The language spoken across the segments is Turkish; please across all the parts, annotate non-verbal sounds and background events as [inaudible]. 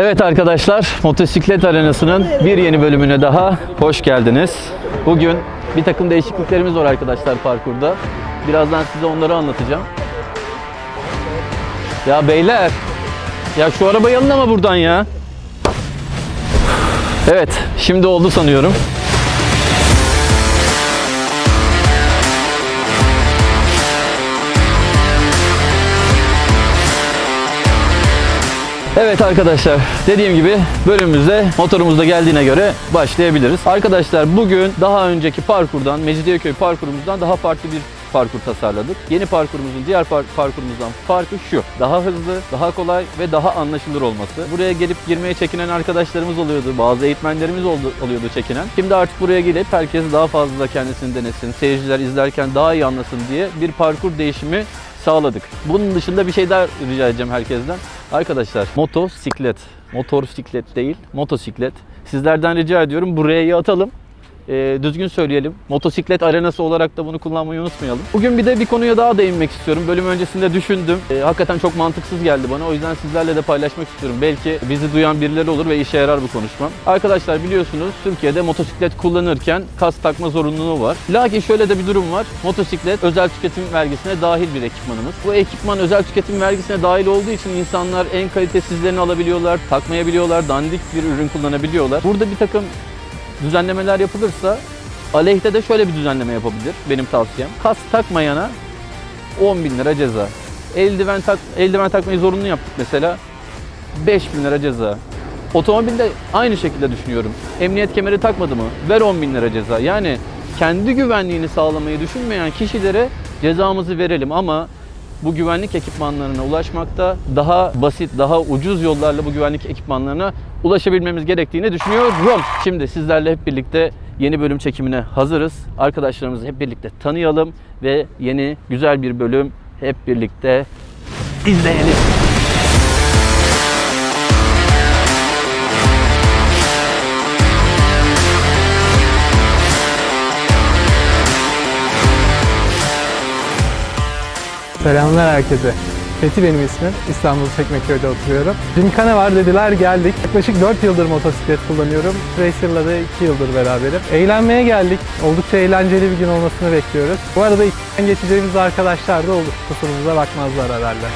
Evet arkadaşlar, motosiklet arenasının bir yeni bölümüne daha hoş geldiniz. Bugün bir takım değişikliklerimiz var arkadaşlar parkurda. Birazdan size onları anlatacağım. Ya beyler, ya şu arabayı alın ama buradan ya. Evet, şimdi oldu sanıyorum. Evet arkadaşlar dediğim gibi bölümümüze motorumuz da geldiğine göre başlayabiliriz. Arkadaşlar bugün daha önceki parkurdan Mecidiyeköy parkurumuzdan daha farklı bir parkur tasarladık. Yeni parkurumuzun diğer par- parkurumuzdan farkı şu. Daha hızlı, daha kolay ve daha anlaşılır olması. Buraya gelip girmeye çekinen arkadaşlarımız oluyordu. Bazı eğitmenlerimiz oldu, oluyordu çekinen. Şimdi artık buraya gelip herkes daha fazla kendisini denesin. Seyirciler izlerken daha iyi anlasın diye bir parkur değişimi sağladık. Bunun dışında bir şey daha rica edeceğim herkesten. Arkadaşlar motosiklet, motosiklet değil, motosiklet. Sizlerden rica ediyorum buraya atalım. Ee, düzgün söyleyelim. Motosiklet arenası olarak da bunu kullanmayı unutmayalım. Bugün bir de bir konuya daha değinmek istiyorum. Bölüm öncesinde düşündüm. Ee, hakikaten çok mantıksız geldi bana. O yüzden sizlerle de paylaşmak istiyorum. Belki bizi duyan birileri olur ve işe yarar bu konuşmam. Arkadaşlar biliyorsunuz Türkiye'de motosiklet kullanırken kas takma zorunluluğu var. Lakin şöyle de bir durum var. Motosiklet özel tüketim vergisine dahil bir ekipmanımız. Bu ekipman özel tüketim vergisine dahil olduğu için insanlar en kalitesizlerini alabiliyorlar, takmayabiliyorlar, dandik bir ürün kullanabiliyorlar. Burada bir takım düzenlemeler yapılırsa aleyhte de şöyle bir düzenleme yapabilir benim tavsiyem. Kas takmayana 10 bin lira ceza. Eldiven, tak, eldiven takmayı zorunlu yaptık mesela 5 bin lira ceza. Otomobilde aynı şekilde düşünüyorum. Emniyet kemeri takmadı mı? Ver 10 bin lira ceza. Yani kendi güvenliğini sağlamayı düşünmeyen kişilere cezamızı verelim ama bu güvenlik ekipmanlarına ulaşmakta daha basit, daha ucuz yollarla bu güvenlik ekipmanlarına ulaşabilmemiz gerektiğini düşünüyorum. Şimdi sizlerle hep birlikte yeni bölüm çekimine hazırız. Arkadaşlarımızı hep birlikte tanıyalım ve yeni güzel bir bölüm hep birlikte izleyelim. Selamlar herkese. Fethi benim ismim. İstanbul Çekmeköy'de oturuyorum. Gymkhana var dediler geldik. Yaklaşık 4 yıldır motosiklet kullanıyorum. Racer'la da 2 yıldır beraberim. Eğlenmeye geldik. Oldukça eğlenceli bir gün olmasını bekliyoruz. Bu arada geçeceğimiz arkadaşlar da olur. Kusurumuza bakmazlar herhalde.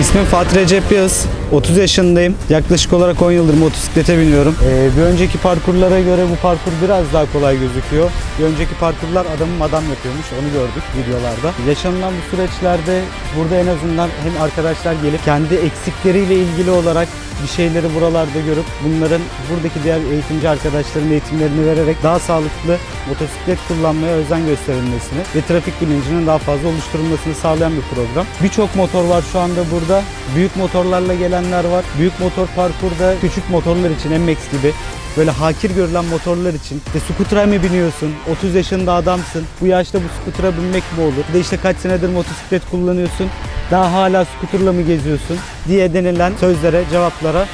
İsmim Fatih Recep Yağız. 30 yaşındayım. Yaklaşık olarak 10 yıldır motosiklete biniyorum. Ee, bir önceki parkurlara göre bu parkur biraz daha kolay gözüküyor. Bir önceki parkurlar adamım adam yapıyormuş. Onu gördük videolarda. Yaşanılan bu süreçlerde burada en azından hem arkadaşlar gelip kendi eksikleriyle ilgili olarak bir şeyleri buralarda görüp bunların buradaki diğer eğitimci arkadaşların eğitimlerini vererek daha sağlıklı motosiklet kullanmaya özen gösterilmesini ve trafik bilincinin daha fazla oluşturulmasını sağlayan bir program. Birçok motor var şu anda burada. Büyük motorlarla gelenler var. Büyük motor parkurda küçük motorlar için MX gibi böyle hakir görülen motorlar için işte skutura mı biniyorsun, 30 yaşında adamsın, bu yaşta bu skutura binmek mi olur? De işte kaç senedir motosiklet kullanıyorsun, daha hala skuturla mı geziyorsun diye denilen sözlere, cevaplara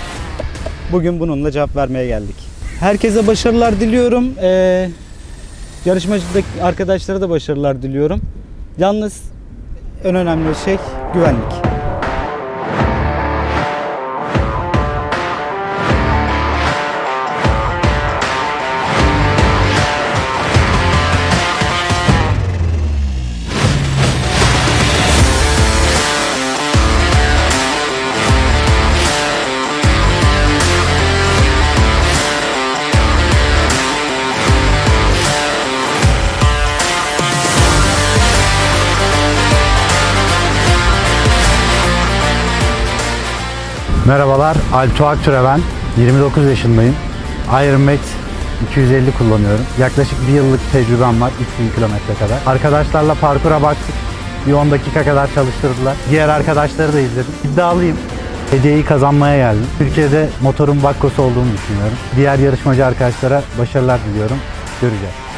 bugün bununla cevap vermeye geldik. Herkese başarılar diliyorum. Ee, yarışmacıdaki arkadaşlara da başarılar diliyorum. Yalnız en önemli şey güvenlik. Merhabalar, Altuğ Aktüre ben. 29 yaşındayım. Iron Max 250 kullanıyorum. Yaklaşık bir yıllık tecrübem var, 3000 kilometre kadar. Arkadaşlarla parkura baktık. Bir 10 dakika kadar çalıştırdılar. Diğer arkadaşları da izledim. İddialıyım. Hediyeyi kazanmaya geldim. Türkiye'de motorun bakkosu olduğunu düşünüyorum. Diğer yarışmacı arkadaşlara başarılar diliyorum. göreceğiz.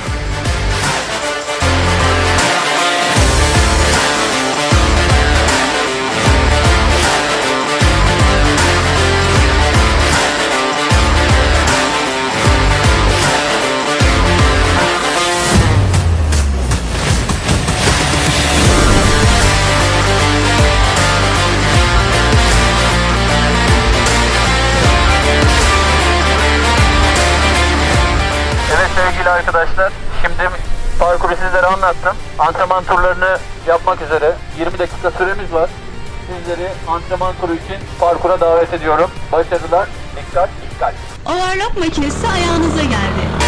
Arkadaşlar, şimdi parkuru sizlere anlattım. Antrenman turlarını yapmak üzere 20 dakika süremiz var. Sizleri antrenman turu için parkura davet ediyorum. Başarılar, dikkat, dikkat. Overlock makinesi ayağınıza geldi.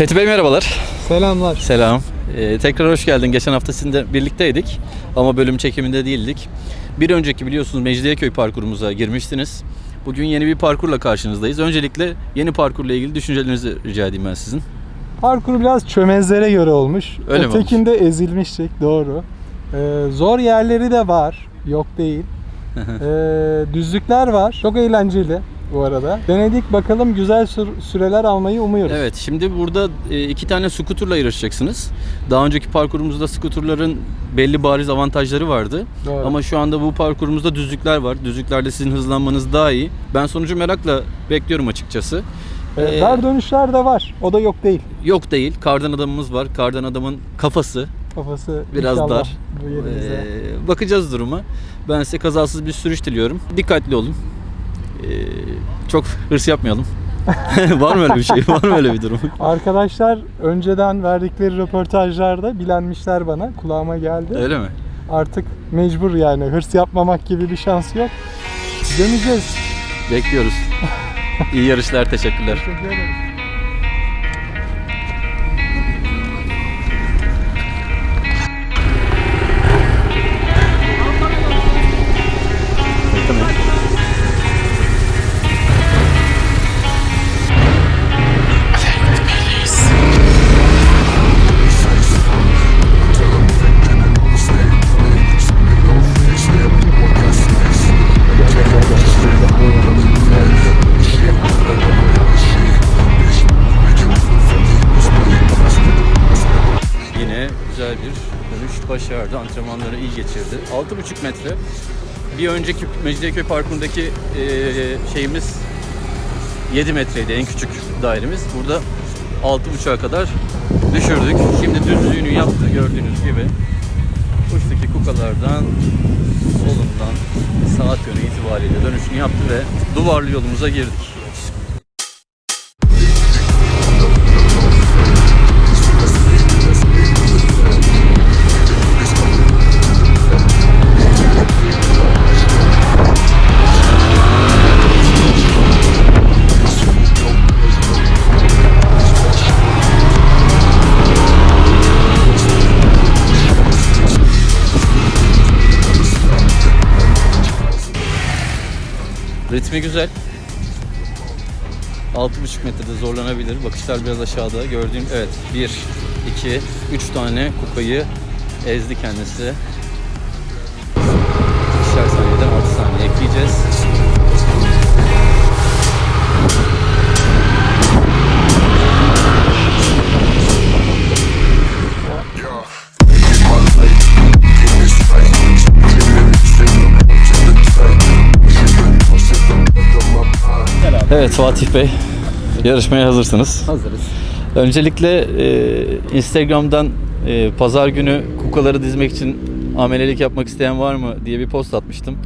Fethi Bey merhabalar. Selamlar. Selam. Ee, tekrar hoş geldin. Geçen hafta sizinle birlikteydik ama bölüm çekiminde değildik. Bir önceki biliyorsunuz Mecidiyeköy parkurumuza girmiştiniz. Bugün yeni bir parkurla karşınızdayız. Öncelikle yeni parkurla ilgili düşüncelerinizi rica edeyim ben sizin. Parkur biraz çömezlere göre olmuş. Öyle mi Ötekinde ezilmiştik doğru. Ee, zor yerleri de var. Yok değil. Ee, düzlükler var. Çok eğlenceli bu arada. Denedik bakalım güzel sür- süreler almayı umuyoruz. Evet, şimdi burada e, iki tane skuturla yarışacaksınız. Daha önceki parkurumuzda skuturların belli bariz avantajları vardı. Doğru. Ama şu anda bu parkurumuzda düzlükler var. Düzlüklerde sizin hızlanmanız daha iyi. Ben sonucu merakla bekliyorum açıkçası. Ee, dar dönüşler de var. O da yok değil. Yok değil. Kardan adamımız var. Kardan adamın kafası Kafası biraz dar. Bu. Ee, bakacağız duruma. Ben size kazasız bir sürüş diliyorum. Dikkatli olun. Ee, çok hırs yapmayalım. [laughs] var mı öyle bir şey? Var mı öyle bir durum? Arkadaşlar önceden verdikleri röportajlarda bilenmişler bana. Kulağıma geldi. Öyle mi? Artık mecbur yani. Hırs yapmamak gibi bir şans yok. Deneyeceğiz. Bekliyoruz. İyi yarışlar. Teşekkürler. Teşekkür ederim. Dönüş başardı. Antrenmanları iyi geçirdi. 6,5 metre. Bir önceki Mecidiyeköy parkurundaki eee, şeyimiz 7 metreydi en küçük dairemiz. Burada 6,5'a kadar düşürdük. Şimdi düzlüğünü yaptı gördüğünüz gibi. Uçtaki kukalardan solundan saat yönü itibariyle dönüşünü yaptı ve duvarlı yolumuza girdik. Ritmi güzel. 6,5 metrede zorlanabilir. Bakışlar biraz aşağıda. Gördüğüm evet 1, 2, 3 tane kupayı ezdi kendisi. İkişer saniyeden 6 saniye ekleyeceğiz. Evet Fatih Bey, yarışmaya hazırsınız. Hazırız. Öncelikle e, Instagram'dan e, pazar günü kukaları dizmek için amelelik yapmak isteyen var mı diye bir post atmıştım.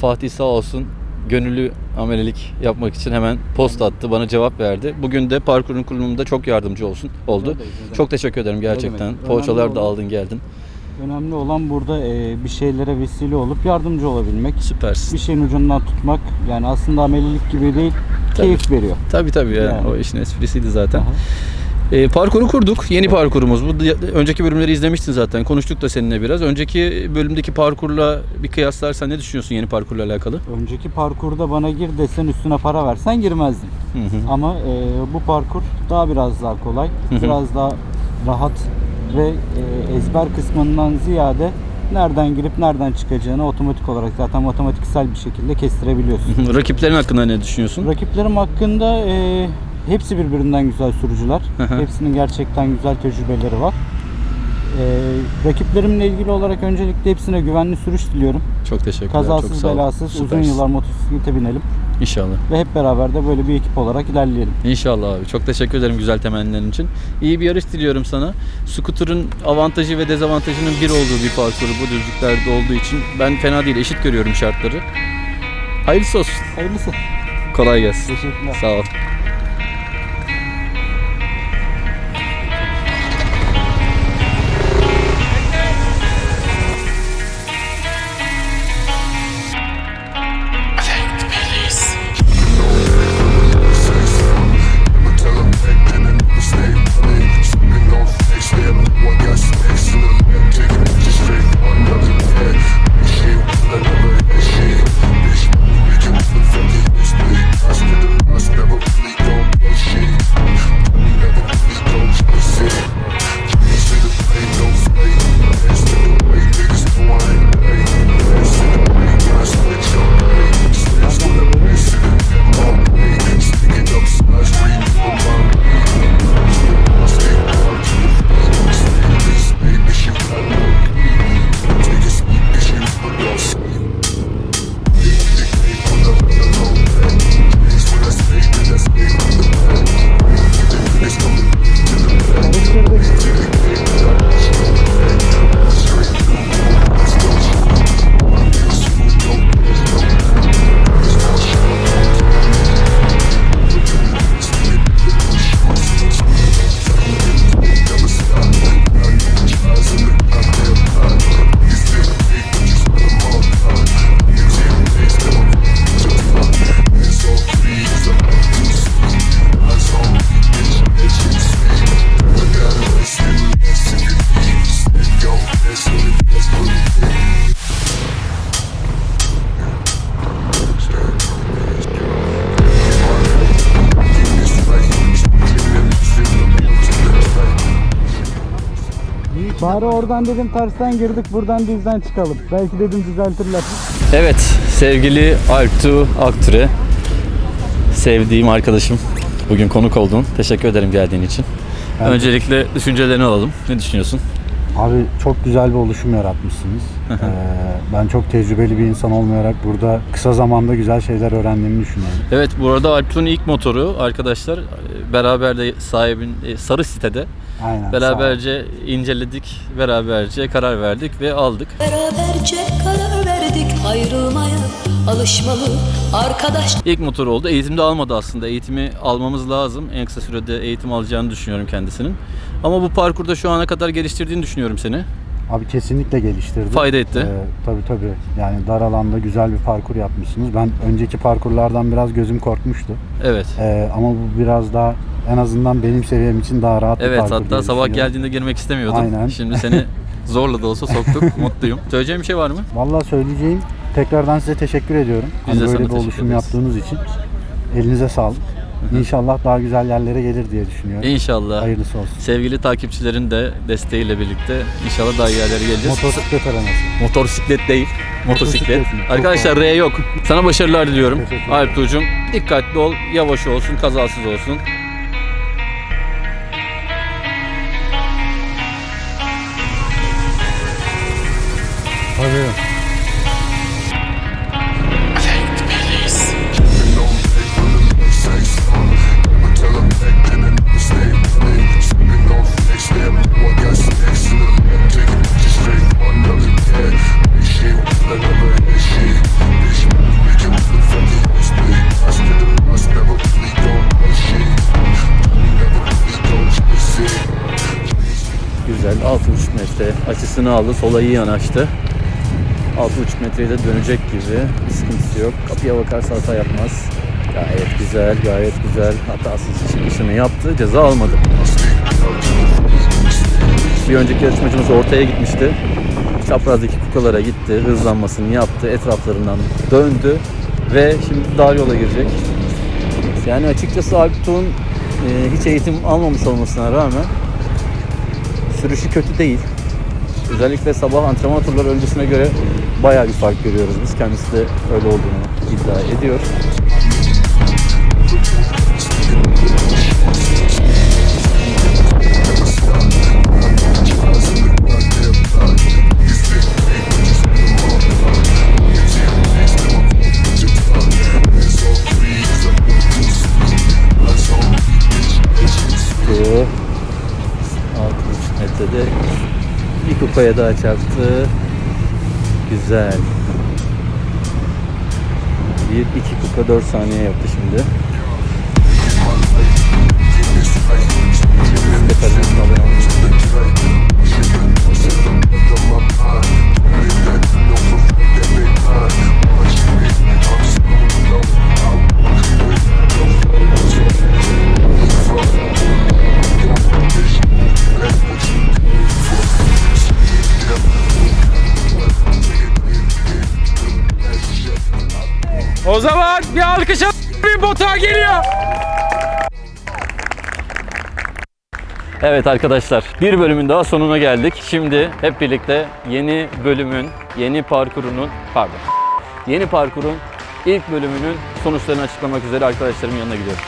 Fatih sağ olsun gönüllü amelelik yapmak için hemen post attı, bana cevap verdi. Bugün de parkurun kurulumunda çok yardımcı olsun oldu. Ederim. Çok teşekkür ederim gerçekten. Poğaçalar da aldın geldin. Önemli olan burada e, bir şeylere vesile olup yardımcı olabilmek. Süpersin. Bir şeyin ucundan tutmak. Yani aslında amelilik gibi değil, Tabii. keyif veriyor. Tabii tabii ya. Yani. O işin esprisiydi zaten. Aha. E, parkuru kurduk. Yeni parkurumuz. Bu önceki bölümleri izlemiştin zaten. Konuştuk da seninle biraz. Önceki bölümdeki parkurla bir kıyaslarsan ne düşünüyorsun yeni parkurla alakalı? Önceki parkurda bana gir desen üstüne para versen girmezdim. Hı hı. Ama e, bu parkur daha biraz daha kolay, hı. biraz daha rahat ve e, ezber kısmından ziyade nereden girip nereden çıkacağını otomatik olarak zaten matematiksel bir şekilde kestirebiliyorsun. Rakiplerin hakkında ne düşünüyorsun? Rakiplerim hakkında e, hepsi birbirinden güzel sürücüler. Hepsinin gerçekten güzel tecrübeleri var. E, rakiplerimle ilgili olarak öncelikle hepsine güvenli sürüş diliyorum. Çok teşekkürler. çok Kazasız sağ belasız uzun Süpersin. yıllar motosiklete binelim İnşallah. ve hep beraber de böyle bir ekip olarak ilerleyelim. İnşallah abi. Çok teşekkür ederim güzel temennilerin için. İyi bir yarış diliyorum sana. Scooter'ın avantajı ve dezavantajının bir olduğu bir parkuru bu düzlüklerde olduğu için ben fena değil. Eşit görüyorum şartları. Hayırlısı olsun. Hayırlısı. Kolay gelsin. Teşekkürler. Sağ ol. Oradan dedim tersten girdik buradan düzden çıkalım. Belki dedim düzeltirler. Evet sevgili Alptu Akture. Sevdiğim arkadaşım. Bugün konuk oldun. Teşekkür ederim geldiğin için. Öncelikle düşüncelerini alalım. Ne düşünüyorsun? Abi çok güzel bir oluşum yaratmışsınız. Ee, ben çok tecrübeli bir insan olmayarak burada kısa zamanda güzel şeyler öğrendiğimi düşünüyorum. Evet bu arada Alptu'nun ilk motoru arkadaşlar e, beraber de sahibin e, sarı sitede Aynen. beraberce inceledik, beraberce karar verdik ve aldık. Beraberce karar verdik ayrılmaya alışmalı arkadaş İlk motor oldu. Eğitimde almadı aslında. Eğitimi almamız lazım. En kısa sürede eğitim alacağını düşünüyorum kendisinin. Ama bu parkurda şu ana kadar geliştirdiğini düşünüyorum seni. Abi kesinlikle geliştirdi. Fayda etti. Ee, tabii tabii. Yani dar alanda güzel bir parkur yapmışsınız. Ben önceki parkurlardan biraz gözüm korkmuştu. Evet. Ee, ama bu biraz daha en azından benim seviyem için daha rahat bir Evet parkur hatta diye sabah geldiğinde girmek istemiyordum. Aynen. Şimdi seni [laughs] zorla da olsa soktuk. Mutluyum. Söyleyeceğim bir şey var mı? Vallahi söyleyeceğim tekrardan size teşekkür ediyorum. Biz de Hani sana böyle bir oluşum ederiz. yaptığınız için. Elinize sağlık. İnşallah daha güzel yerlere gelir diye düşünüyorum. İnşallah. Hayırlısı olsun. Sevgili takipçilerin de desteğiyle birlikte inşallah daha iyi yerlere geleceğiz. Motosiklet arenası. Motosiklet değil. Motosiklet. Motosiklet Arkadaşlar. R yok. Sana başarılar diliyorum. Alp Tuğ'cum dikkatli ol. Yavaş olsun. Kazasız olsun. Açısını aldı. Sola iyi yanaştı. 6,5 metreye de dönecek gibi. Bir sıkıntısı yok. Kapıya bakarsa hata yapmaz. Gayet güzel, gayet güzel. Hatasız çıkışını yaptı. Ceza almadı. Bir önceki yarışmacımız ortaya gitmişti. Çaprazdaki kukalara gitti, hızlanmasını yaptı, etraflarından döndü ve şimdi dar yola girecek. Yani açıkçası Alptuğ'un e, hiç eğitim almamış olmasına rağmen sürüşü kötü değil. Özellikle sabah antrenman turları öncesine göre bayağı bir fark görüyoruz biz. Kendisi de öyle olduğunu iddia ediyor. Kupaya daha çarptı. Güzel. Bir iki kupa 4 saniye yaptı şimdi. Zaman bir alkış al- bir bota geliyor. Evet arkadaşlar bir bölümün daha sonuna geldik. Şimdi hep birlikte yeni bölümün, yeni parkurunun, pardon, yeni parkurun ilk bölümünün sonuçlarını açıklamak üzere arkadaşlarımın yanına gidiyorum.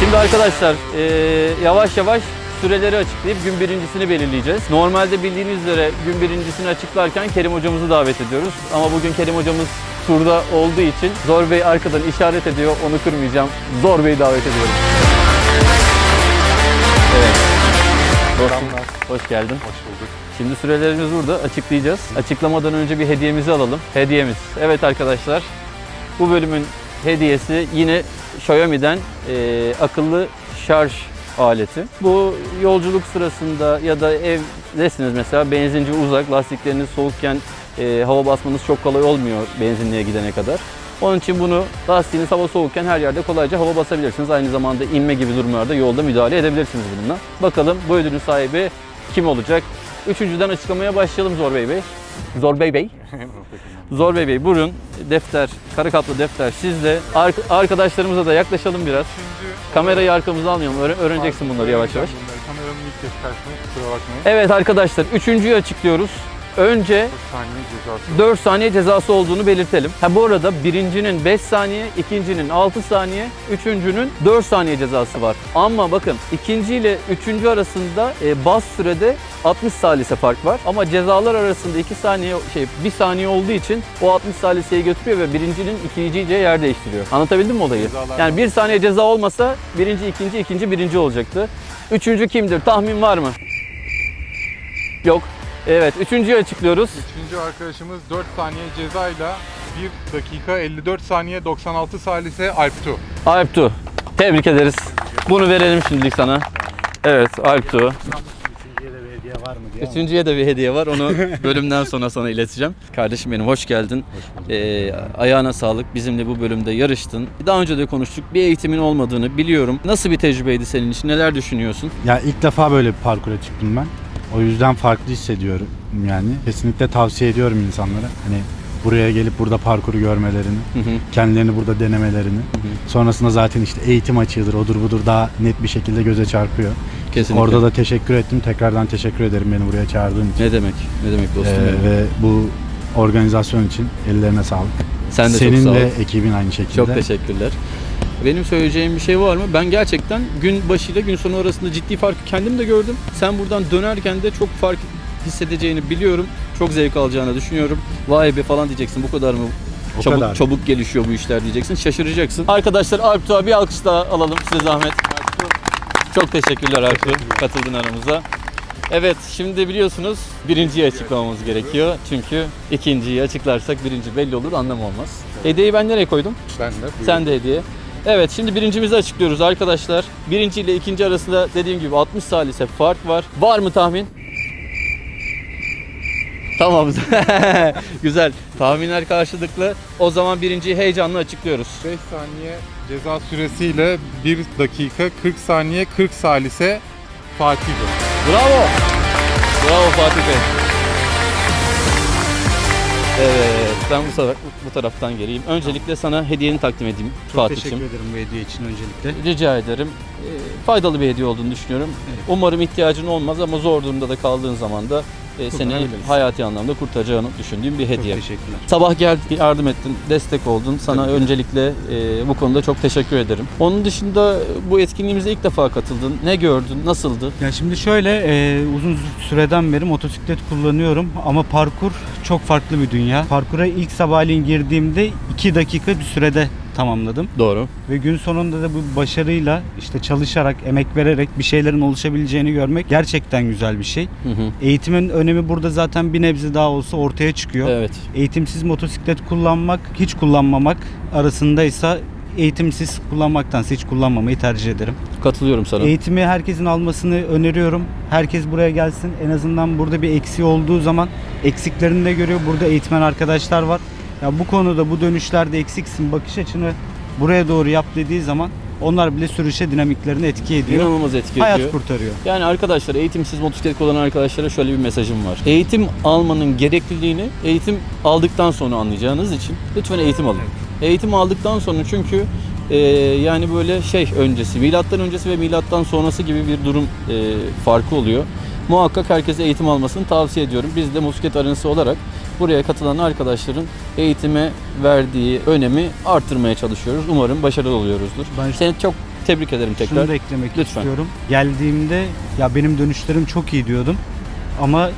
Şimdi arkadaşlar eee, yavaş yavaş süreleri açıklayıp gün birincisini belirleyeceğiz. Normalde bildiğiniz üzere gün birincisini açıklarken Kerim hocamızı davet ediyoruz. Ama bugün Kerim hocamız turda olduğu için Zor Bey arkadan işaret ediyor. Onu kırmayacağım. Zor Bey'i davet ediyorum. Evet. Dostum, hoş geldin. Hoş bulduk. Şimdi sürelerimiz burada. Açıklayacağız. Açıklamadan önce bir hediyemizi alalım. Hediyemiz. Evet arkadaşlar. Bu bölümün hediyesi yine Xiaomi'den e, akıllı şarj aleti. Bu yolculuk sırasında ya da evdesiniz mesela benzinci uzak, lastikleriniz soğukken e, hava basmanız çok kolay olmuyor benzinliğe gidene kadar. Onun için bunu lastiğiniz hava soğukken her yerde kolayca hava basabilirsiniz. Aynı zamanda inme gibi durumlarda yolda müdahale edebilirsiniz bununla. Bakalım bu ödülün sahibi kim olacak? Üçüncüden açıklamaya başlayalım Zor Bey Bey. Zor Bey Bey. [laughs] Zor Bey Bey buyurun. Defter, kara kaplı defter sizde. Ar- arkadaşlarımıza da yaklaşalım biraz. Kamerayı arkamıza almayalım. Öğre- öğreneceksin bunları yavaş yavaş. Kameranın ilk kez karşısına kusura bakmayın. Evet arkadaşlar üçüncüyü açıklıyoruz. Önce 4 saniye cezası. 4 saniye cezası olduğunu belirtelim. Ha bu arada birincinin 5 saniye, ikincinin 6 saniye, üçüncünün 4 saniye cezası var. Ama bakın ikinci ile üçüncü arasında e, bas sürede 60 salise fark var. Ama cezalar arasında 2 saniye şey 1 saniye olduğu için o 60 saliseyi götürüyor ve birincinin ikinciyle yer değiştiriyor. Anlatabildim mi olayı? Cezalar Yani 1 saniye ceza olmasa birinci, ikinci, ikinci, birinci olacaktı. Üçüncü kimdir? Tahmin var mı? Yok. Evet, üçüncüyü açıklıyoruz. Üçüncü arkadaşımız 4 saniye cezayla 1 dakika 54 saniye 96 salise Alptu. Alptu. Tebrik ederiz. Bunu verelim şimdilik sana. Evet Alptu. Üçüncüye de bir hediye var mı diye. Üçüncüye de bir hediye var. Onu bölümden sonra sana ileteceğim. Kardeşim benim hoş geldin. Ee, ayağına sağlık. Bizimle bu bölümde yarıştın. Daha önce de konuştuk. Bir eğitimin olmadığını biliyorum. Nasıl bir tecrübeydi senin için? Neler düşünüyorsun? Ya ilk defa böyle bir parkura çıktım ben. O yüzden farklı hissediyorum yani. Kesinlikle tavsiye ediyorum insanlara. Hani buraya gelip burada parkuru görmelerini, Hı hı. kendilerini burada denemelerini. Sonrasında zaten işte eğitim açığıdır, odur budur daha net bir şekilde göze çarpıyor. Kesinlikle. Orada da teşekkür ettim. Tekrardan teşekkür ederim beni buraya çağırdığın için. Ne demek? Ne demek dostum? Ee, ve bu organizasyon için ellerine sağlık. Sen de Senin çok sağ ol. ekibin aynı şekilde. Çok teşekkürler. Benim söyleyeceğim bir şey var mı? Ben gerçekten gün başıyla gün sonu arasında ciddi farkı kendim de gördüm. Sen buradan dönerken de çok fark hissedeceğini biliyorum. Çok zevk alacağını düşünüyorum. Vay be falan diyeceksin. Bu kadar mı? O çabuk kadar. çabuk gelişiyor bu işler diyeceksin. Şaşıracaksın. Arkadaşlar Alptuğ'a bir alkış daha alalım size zahmet. Çok teşekkürler Alptu. Katıldın aramıza. Evet şimdi biliyorsunuz birinciyi açıklamamız gerekiyor. Çünkü ikinciyi açıklarsak birinci belli olur anlam olmaz. Hediyeyi ben nereye koydum? Ben de buyurun. Sen de hediye. Evet şimdi birincimizi açıklıyoruz arkadaşlar. Birinci ile ikinci arasında dediğim gibi 60 salise fark var. Var mı tahmin? Tamam. [laughs] Güzel. Tahminler karşılıklı. O zaman birinciyi heyecanla açıklıyoruz. 5 saniye ceza süresiyle 1 dakika 40 saniye 40 salise Fatih Bey. Bravo. Bravo Fatih Bey. Evet, ben bu sefer bu taraftan geleyim. Öncelikle sana hediyeni takdim edeyim Çok Fatih'im. teşekkür ederim bu hediye için öncelikle. Rica ederim. Ee, faydalı bir hediye olduğunu düşünüyorum. Umarım ihtiyacın olmaz ama zor durumda da kaldığın zaman da e, seni Kurtarabiliriz. hayati anlamda kurtaracağını düşündüğüm bir Çok hediye. teşekkürler. Sabah geldin, yardım ettin, destek oldun. Sana öncelikle e, bu konuda çok teşekkür ederim. Onun dışında bu etkinliğimize ilk defa katıldın. Ne gördün? Nasıldı? Ya şimdi şöyle e, uzun süreden beri motosiklet kullanıyorum ama parkur çok farklı bir dünya. Parkura ilk sabahleyin girdiğimde 2 dakika bir sürede tamamladım. Doğru. Ve gün sonunda da bu başarıyla işte çalışarak, emek vererek bir şeylerin oluşabileceğini görmek gerçekten güzel bir şey. Hı hı. Eğitimin önemi burada zaten bir nebze daha olsa ortaya çıkıyor. Evet. Eğitimsiz motosiklet kullanmak, hiç kullanmamak arasındaysa eğitimsiz kullanmaktansa hiç kullanmamayı tercih ederim. Katılıyorum sana. Eğitimi herkesin almasını öneriyorum. Herkes buraya gelsin. En azından burada bir eksiği olduğu zaman eksiklerini de görüyor. Burada eğitmen arkadaşlar var. Ya bu konuda bu dönüşlerde eksiksin bakış açını buraya doğru yap dediği zaman onlar bile sürüşe dinamiklerini etki ediyor. İnanılmaz etki Hayat ediyor. kurtarıyor. Yani arkadaşlar eğitimsiz motosiklet kullanan arkadaşlara şöyle bir mesajım var. Eğitim almanın gerekliliğini eğitim aldıktan sonra anlayacağınız için lütfen eğitim alın. Eğitim aldıktan sonra çünkü e, yani böyle şey öncesi, milattan öncesi ve milattan sonrası gibi bir durum e, farkı oluyor. Muhakkak herkese eğitim almasını tavsiye ediyorum. Biz de motosiklet arenası olarak buraya katılan arkadaşların eğitime verdiği önemi arttırmaya çalışıyoruz. Umarım başarılı oluyoruzdur. Ben- Seni çok tebrik ederim tekrar. Şunu da eklemek Lütfen. istiyorum. Geldiğimde ya benim dönüşlerim çok iyi diyordum. Ama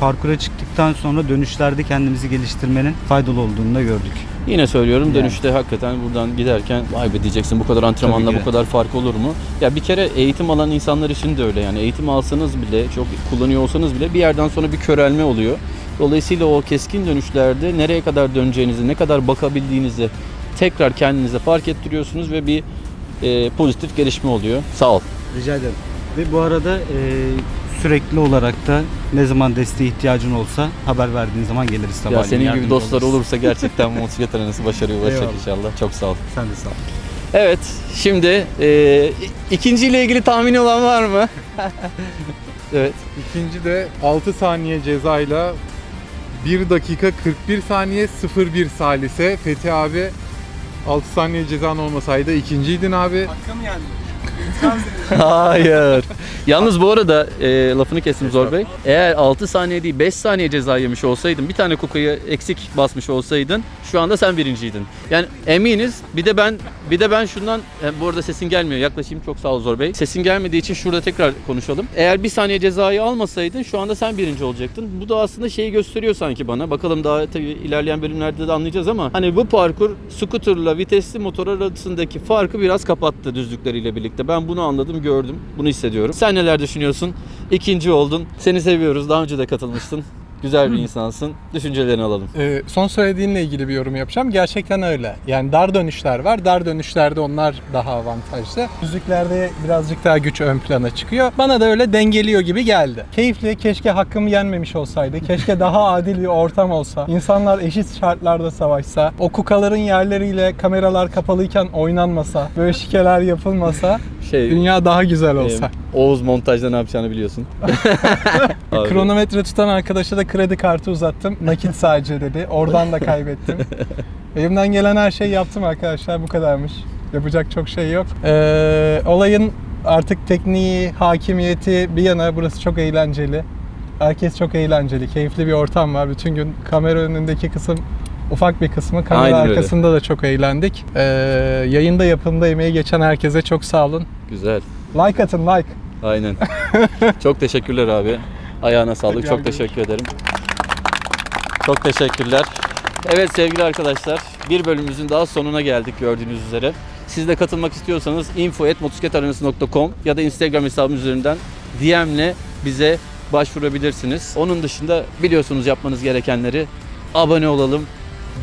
parkura çıktıktan sonra dönüşlerde kendimizi geliştirmenin faydalı olduğunu da gördük. Yine söylüyorum Yani. dönüşte hakikaten buradan giderken vay be diyeceksin bu kadar antrenmanla bu kadar fark olur mu? Ya bir kere eğitim alan insanlar için de öyle yani eğitim alsanız bile çok kullanıyor olsanız bile bir yerden sonra bir körelme oluyor. Dolayısıyla o keskin dönüşlerde nereye kadar döneceğinizi, ne kadar bakabildiğinizi tekrar kendinize fark ettiriyorsunuz ve bir e, pozitif gelişme oluyor. Sağ ol. Rica ederim. Ve bu arada e, sürekli olarak da ne zaman desteğe ihtiyacın olsa haber verdiğin zaman geliriz sabahleyin. Ya senin gibi dostlar olursa gerçekten motosiklet arenası başarıya ulaşacak Eyvallah. inşallah. Çok sağ ol. Sen de sağ ol. Evet, şimdi e, ikinciyle ilgili tahmini olan var mı? [laughs] evet. İkinci de 6 saniye cezayla 1 dakika 41 saniye 01 salise Fethi abi 6 saniye cezan olmasaydı ikinciydin abi. Hayır. Yalnız bu arada e, lafını kestim Zor Bey. Eğer 6 saniye değil 5 saniye ceza yemiş olsaydın, bir tane kukayı eksik basmış olsaydın şu anda sen birinciydin. Yani eminiz. Bir de ben bir de ben şundan e, bu arada sesin gelmiyor. Yaklaşayım çok sağ ol Zor Bey. Sesin gelmediği için şurada tekrar konuşalım. Eğer bir saniye cezayı almasaydın şu anda sen birinci olacaktın. Bu da aslında şeyi gösteriyor sanki bana. Bakalım daha tabii ilerleyen bölümlerde de anlayacağız ama hani bu parkur scooterla vitesli motor arasındaki farkı biraz kapattı düzlükleriyle birlikte. Ben bunu anladım, gördüm. Bunu hissediyorum. Sen neler düşünüyorsun? İkinci oldun. Seni seviyoruz. Daha önce de katılmıştın. Güzel bir insansın. Düşüncelerini alalım. Ee, son söylediğinle ilgili bir yorum yapacağım. Gerçekten öyle. Yani dar dönüşler var. Dar dönüşlerde onlar daha avantajlı. Düzlüklerde birazcık daha güç ön plana çıkıyor. Bana da öyle dengeliyor gibi geldi. Keyifli. Keşke hakkım yenmemiş olsaydı. Keşke daha adil bir ortam olsa. İnsanlar eşit şartlarda savaşsa. O kukaların yerleriyle kameralar kapalıyken oynanmasa. Böyle şikeler yapılmasa. Şey, Dünya daha güzel olsa. e, Oğuz montajda ne yapacağını biliyorsun. [laughs] [laughs] Kronometre tutan arkadaşa da kredi kartı uzattım. Nakit sadece dedi. Oradan da kaybettim. [laughs] Elimden gelen her şeyi yaptım arkadaşlar. Bu kadarmış. Yapacak çok şey yok. Ee, olayın artık tekniği, hakimiyeti bir yana burası çok eğlenceli. Herkes çok eğlenceli. Keyifli bir ortam var. Bütün gün kamera önündeki kısım ufak bir kısmı. Kamera Aynen öyle. arkasında da çok eğlendik. Ee, yayında yapımda emeği geçen herkese çok sağ olun. Güzel. Like atın like. Aynen. çok teşekkürler abi. Ayağına sağlık. Çok teşekkür ederim. Çok teşekkürler. Evet sevgili arkadaşlar, bir bölümümüzün daha sonuna geldik gördüğünüz üzere. Siz de katılmak istiyorsanız info@motosikletarenası.com ya da Instagram hesabımız üzerinden DM'le bize başvurabilirsiniz. Onun dışında biliyorsunuz yapmanız gerekenleri abone olalım,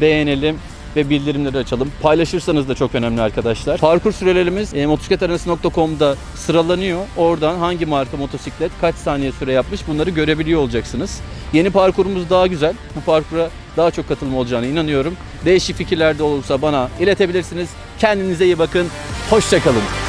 beğenelim ve bildirimleri açalım. Paylaşırsanız da çok önemli arkadaşlar. Parkur sürelerimiz e, motosikletarası.com'da sıralanıyor. Oradan hangi marka motosiklet kaç saniye süre yapmış bunları görebiliyor olacaksınız. Yeni parkurumuz daha güzel. Bu parkura daha çok katılım olacağına inanıyorum. Değişik fikirler de olursa bana iletebilirsiniz. Kendinize iyi bakın. Hoşçakalın.